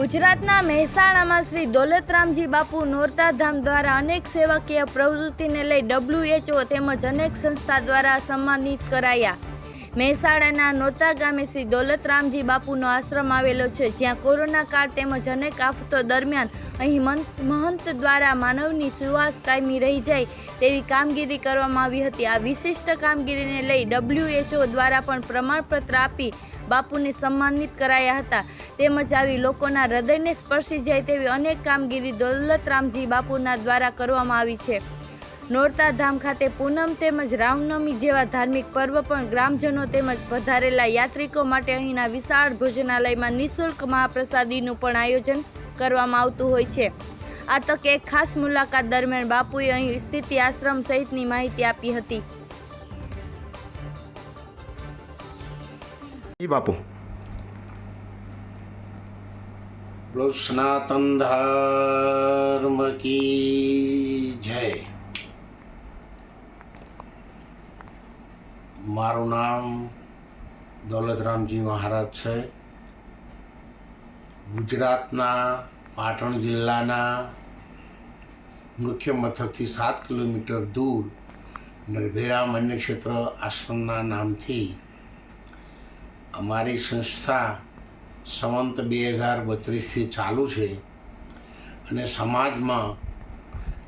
ગુજરાતના મહેસાણામાં શ્રી દોલતરામજી બાપુ નોરતાધામ દ્વારા અનેક સેવાકીય પ્રવૃત્તિને લઈ ડબ્લ્યુએચઓ તેમજ અનેક સંસ્થા દ્વારા સન્માનિત કરાયા. મહેસાણાના નોરતા ગામે શ્રી દોલતરામજી બાપુનો આશ્રમ આવેલો છે, જ્યાં કોરોના કાળ તેમજ અનેક આફતો દરમિયાન અહીં મંત- મહંત દ્વારા માનવની સુવાસ કાયમી રહી જાય તેવી કામગીરી કરવામાં આવી હતી. આ વિશિષ્ટ કામગીરીને લઈ ડબ્લ્યુએચઓ દ્વારા પણ પ્રમાણપત્ર આપી બાપુને સન્માનિત કરાયા હતા. તેમજ આવી લોકોના હૃદયને સ્પર્શી જાય તેવી અનેક કામગીરી દોલતરામજી બાપુના દ્વારા કરવામાં આવી છે. નોરતા ધામ ખાતે પૂનમ તેમજ રામનવમી જેવા ધાર્મિક પર્વ પણ ગ્રામજનો તેમજ પધારેલા યાત્રિકો માટે અહીંના વિશાળ ભોજનાલયમાં નિઃશુલ્ક મહાપ્રસાદીનું પણ આયોજન કરવામાં આવતું હોય છે. આ તકે એક ખાસ મુલાકાત દરમિયાન બાપુએ અહીં સ્થિતિ આશ્રમ સહિતની માહિતી આપી હતી. જી બાપુ. બોલો ધર્મ કી જય. મારું નામ દૌલતરામજી મહારાજ છે. ગુજરાતના પાટણ જિલ્લાના મુખ્ય મથકથી સાત કિલોમીટર દૂર નરભેરા મન્યક્ષેત્ર આશ્રમના નામથી અમારી સંસ્થા સંવંત બે હજાર બત્રીસથી ચાલુ છે અને સમાજમાં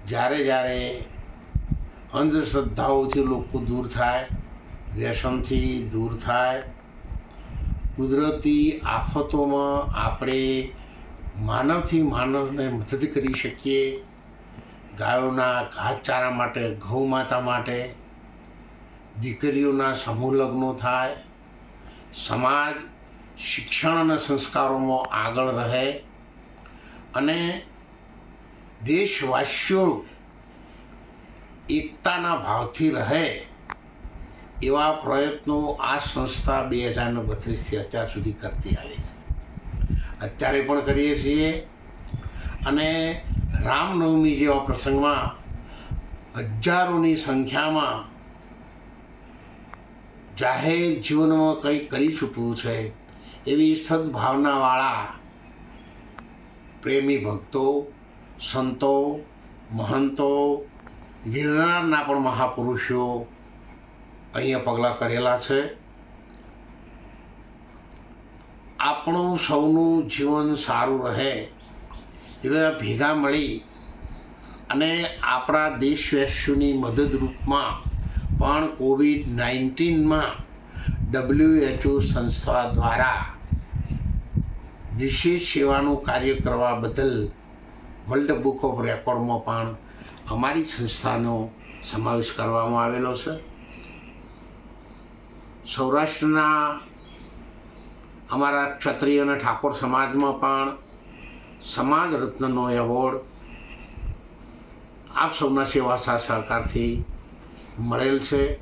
જ્યારે જ્યારે અંધશ્રદ્ધાઓથી લોકો દૂર થાય, વ્યસનથી દૂર થાય, કુદરતી આફતોમાં આપણે માનવથી માનવને મદદ કરી શકીએ, ગાયોના ઘાસચારા માટે ગૌ માતા માટે, દીકરીઓના સમૂહ લગ્નો થાય સમાજ, શિક્ષણ અને સંસ્કારોમાં આગળ રહે અને દેશવાસીઓ એકતાના ભાવથી રહે એવા પ્રયત્નો આ સંસ્થા બે હજાર બત્રીસથી અત્યાર સુધી કરતી આવી છે. અત્યારે પણ કરીએ છીએ અને રામનવમી જેવા પ્રસંગમાં હજારોની સંખ્યામાં જાહેર જીવનમાં કંઈક કરી છૂટવું છે એવી સદભાવનાવાળા પ્રેમી ભક્તો, સંતો, મહંતો, ગિરનારના પણ મહાપુરુષો અહીંયા પગલાં કરેલા છે. આપણું સૌનું જીવન સારું રહે એવા ભેગા મળી અને આપણા દેશવાસીઓની મદદરૂપમાં પણ કોવિડ નાઇન્ટીનમાં ડબલ્યુએચઓ સંસ્થા દ્વારા વિશેષ સેવાનું કાર્ય કરવા બદલ વર્લ્ડ બુક ઓફ રેકોર્ડમાં પણ અમારી સંસ્થાનો સમાવેશ કરવામાં આવેલો છે. સૌરાષ્ટ્રના અમારા ક્ષત્રિય અને ઠાકોર સમાજમાં પણ સમાજ રત્નનો એવોર્ડ આપ સૌના સેવા સહકારથી મળેલ છે.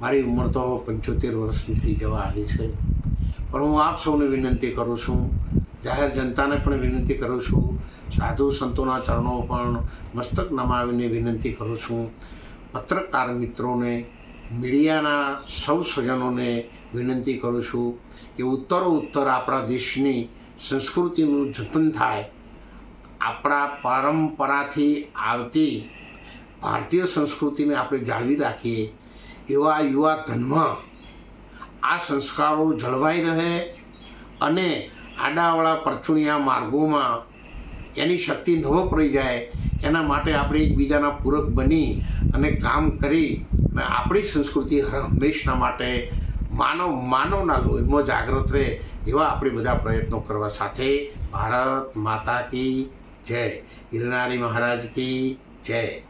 મારી ઉંમર તો પંચોતેર વર્ષની થઈ જવા આવી છે. પણ હું આપ સૌને વિનંતી કરું છું, જાહેર જનતાને પણ વિનંતી કરું છું, સાધુ સંતોના ચરણો પણ મસ્તક નમાવીને વિનંતી કરું છું. પત્રકાર મિત્રોને, મીડિયાના સૌ સ્વજનોને વિનંતી કરું છું કે ઉત્તરો ઉત્તર આપણા દેશની સંસ્કૃતિનું જતન થાય. આપણા પરંપરાથી આવતી ભારતીય સંસ્કૃતિને આપણે જાળવી રાખીએ એવા યુવા ધનમાં આ સંસ્કારો જળવાઈ રહે અને આડાવાળા પરચુણિયા માર્ગોમાં એની શક્તિ ન વપરાઈ જાય, એના માટે આપણે એકબીજાના પૂરક બની અને કામ કરી અને આપણી સંસ્કૃતિ હંમેશના માટે માનવ માનવના લોહીમાં જાગૃત રહે એવા આપણે બધા પ્રયત્નો કરવા સાથે ભારત માતા કી જય. ગિરનારી મહારાજ કી જય.